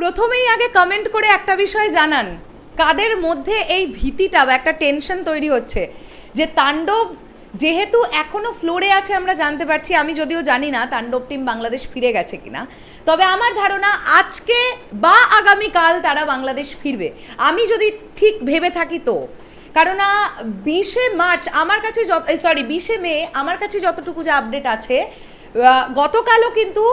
প্রথমেই আগে কমেন্ট করে একটা বিষয় জানান। কাদের মধ্যে এই ভীতিটা বা একটা টেনশন তৈরি হচ্ছে? যে তাণ্ডব যেহেতু এখনও ফ্লোরে আছে আমরা জানতে পারছি, আমি যদিও জানি না তাণ্ডব টিম বাংলাদেশ ফিরে গেছে কিনা। তবে আমার ধারণা আজকে বা আগামীকাল তারা বাংলাদেশ ফিরবে। আমি যদি ঠিক ভেবে থাকি তো। কারণ বিশে মার্চ আমার কাছে যত সরি বিশে মে আমার কাছে যতটুকু যা আপডেট আছে গতকালও কিন্তু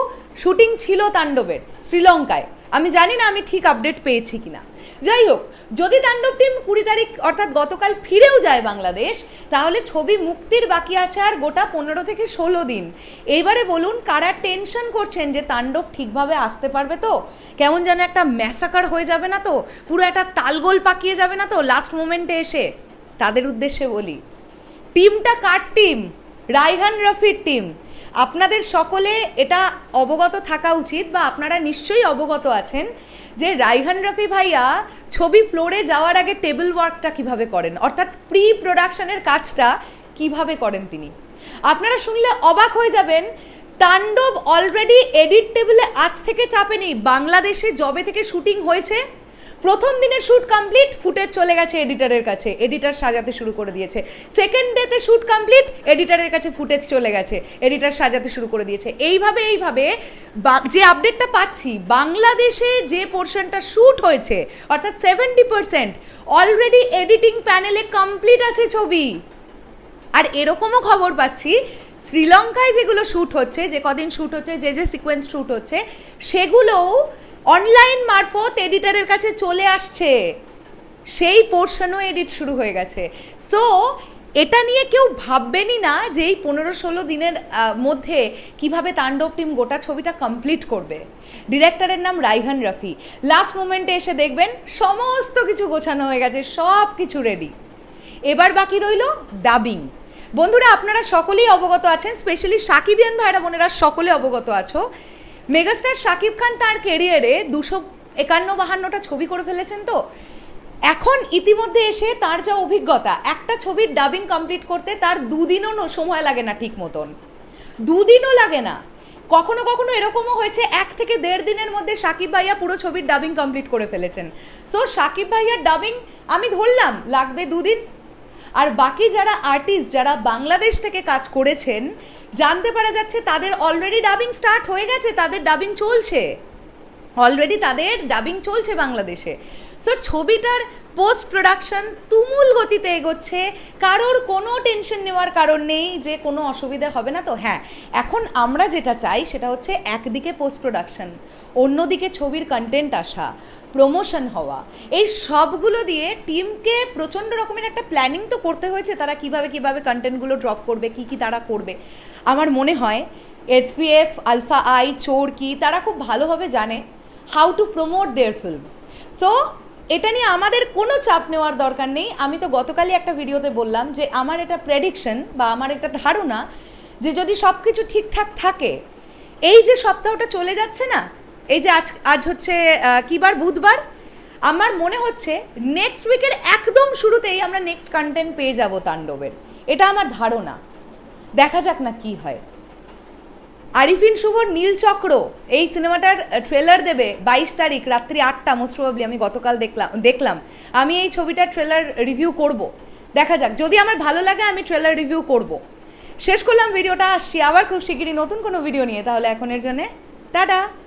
শুটিং ছিল তাণ্ডবের, শ্রীলঙ্কায়। আমি জানি না আমি ঠিক আপডেট পেয়েছি কিনা। যাই হোক, যদি তাণ্ডব টিম কুড়ি তারিখ অর্থাৎ গতকাল ফিরেও যায় বাংলাদেশ, তাহলে ছবি মুক্তির বাকি আছে আর গোটা পনেরো থেকে ষোলো দিন। এইবারে বলুন, কারা টেনশন করছেন যে তাণ্ডব ঠিকভাবে আসতে পারবে তো? কেমন যেন একটা ম্যাসাকার হয়ে যাবে না তো? পুরো একটা তালগোল পাকিয়ে যাবে না তো লাস্ট মোমেন্টে এসে? তাদের উদ্দেশ্যে বলি টিমটা কার টিম রাইহান রফির টিম আপনাদের সকলে এটা অবগত থাকা উচিত বা আপনারা নিশ্চয়ই অবগত আছেন যে রাইহান রফি ভাইয়া ছবি ফ্লোরে যাওয়ার আগে টেবিল ওয়ার্কটা কীভাবে করেন? অর্থাৎ প্রি প্রোডাকশনের কাজটা কীভাবে করেন তিনি? আপনারা শুনলে অবাক হয়ে যাবেন, তাণ্ডব অলরেডি এডিট টেবিলে আজ থেকে চাপেনি। বাংলাদেশে জবে থেকে শুটিং হয়েছে প্রথম দিনের শ্যুট কমপ্লিট ফুটেজ চলে গেছে এডিটারের কাছে। এডিটার সাজাতে শুরু করে দিয়েছে। সেকেন্ড ডেতে শ্যুট কমপ্লিট এডিটারের কাছে ফুটেজ চলে গেছে। এডিটর সাজাতে শুরু করে দিয়েছে। এইভাবে এইভাবে যে আপডেটটা পাচ্ছি, বাংলাদেশে যে পোর্শনটা শ্যুট হয়েছে, অর্থাৎ সেভেন্টি পার্সেন্ট অলরেডি এডিটিং প্যানেলে কমপ্লিট আছে ছবি। আর এরকমও খবর পাচ্ছি, শ্রীলঙ্কায় যেগুলো শ্যুট হচ্ছে, যে কদিন শ্যুট হচ্ছে, যে যে সিকোয়েন্স শ্যুট হচ্ছে, সেগুলোও অনলাইন মারফত এডিটারের কাছে চলে আসছে। সেই পোর্শনও এডিট শুরু হয়ে গেছে। সো এটা নিয়ে কেউ ভাববেনই না যে এই পনেরো ষোলো দিনের মধ্যে কীভাবে তাণ্ডব টিম গোটা ছবিটা কমপ্লিট করবে। ডিরেক্টরের নাম রাইহান রফি। লাস্ট মোমেন্টে এসে দেখবেন সমস্ত কিছু গোছানো হয়ে গেছে, সব কিছু রেডি এবার বাকি রইল ডাবিং বন্ধুরা, আপনারা সকলেই অবগত আছেন স্পেশালি সাকিবিয়ান ভাইরা বোনেরা সকলে অবগত আছো। মেগাস্টার শাকিব খান তার কেরিয়ারে দুশো একান্ন বাহান্নটা ছবি করে ফেলেছেন তো? এখন ইতিমধ্যে এসে তার যা অভিজ্ঞতা, একটা ছবির ডাবিং কমপ্লিট করতে তার দুদিনও সময় লাগে না ঠিক মতন। দুদিনও লাগে না। কখনো কখনো এরকমও হয়েছে, এক থেকে দেড় দিনের মধ্যে সাকিব ভাইয়া পুরো ছবির ডাবিং কমপ্লিট করে ফেলেছেন। সো সাকিব ভাইয়ার ডাবিং আমি ধরলাম, লাগবে দুদিন। আর বাকি যারা আর্টিস্ট যারা বাংলাদেশ থেকে কাজ করেছেন জানতে পারা যাচ্ছে তাদের অলরেডি ডাবিং স্টার্ট হয়ে গেছে, তাদের ডাবিং চলছে। অলরেডি তাদের ডাবিং চলছে বাংলাদেশে। সো ছবিটার পোস্ট প্রোডাকশন তুমুল গতিতে এগোচ্ছে। কারোর কোনো টেনশন নেওয়ার কারণ নেই যে কোনো অসুবিধা হবে না তো? হ্যাঁ এখন আমরা যেটা চাই সেটা হচ্ছে একদিকে পোস্ট প্রোডাকশন অন্যদিকে ছবির কন্টেন্ট আসা প্রমোশন হওয়া। এই সবগুলো দিয়ে টিমকে প্রচণ্ড রকমের একটা প্ল্যানিং তো করতে হয়েছে, তারা কীভাবে কীভাবে কন্টেন্টগুলো ড্রপ করবে, কি কি তারা করবে। আমার মনে হয় এসপিএফ আলফা আই চোর কি তারা খুব ভালোভাবে জানে how to promote their film so এটা নিয়ে আমাদের কোনো চাপ নেওয়ার দরকার নেই। আমি তো গতকালই একটা ভিডিওতে বললাম যে আমার এটা প্রেডিকশন বা আমার একটা ধারণা যে যদি সব কিছু ঠিকঠাক থাকে এই যে সপ্তাহটা চলে যাচ্ছে না এই যে আজ আজ হচ্ছে আহ, কি বার বুধবার আমার মনে হচ্ছে নেক্সট উইকের একদম শুরুতেই আমরা নেক্সট কন্টেন্ট পেয়ে যাব তাণ্ডবের। এটা আমার ধারণা। দেখা যাক না কি হয়। আরিফিন শুভর নীল চক্র। এই সিনেমাটার ট্রেলার দেবে বাইশ তারিখ, রাত্রি আটটা মোস্ট প্রবাবলি আমি গতকাল দেখলাম দেখলাম। আমি এই ছবিটার ট্রেলার রিভিউ করব। দেখা যাক, যদি আমার ভালো লাগে, আমি ট্রেলার রিভিউ করব। শেষ করলাম ভিডিওটা, আসছি আবার খুব শিগগিরই নতুন কোনো ভিডিও নিয়ে, তাহলে এখনের জন্যে, টাটা!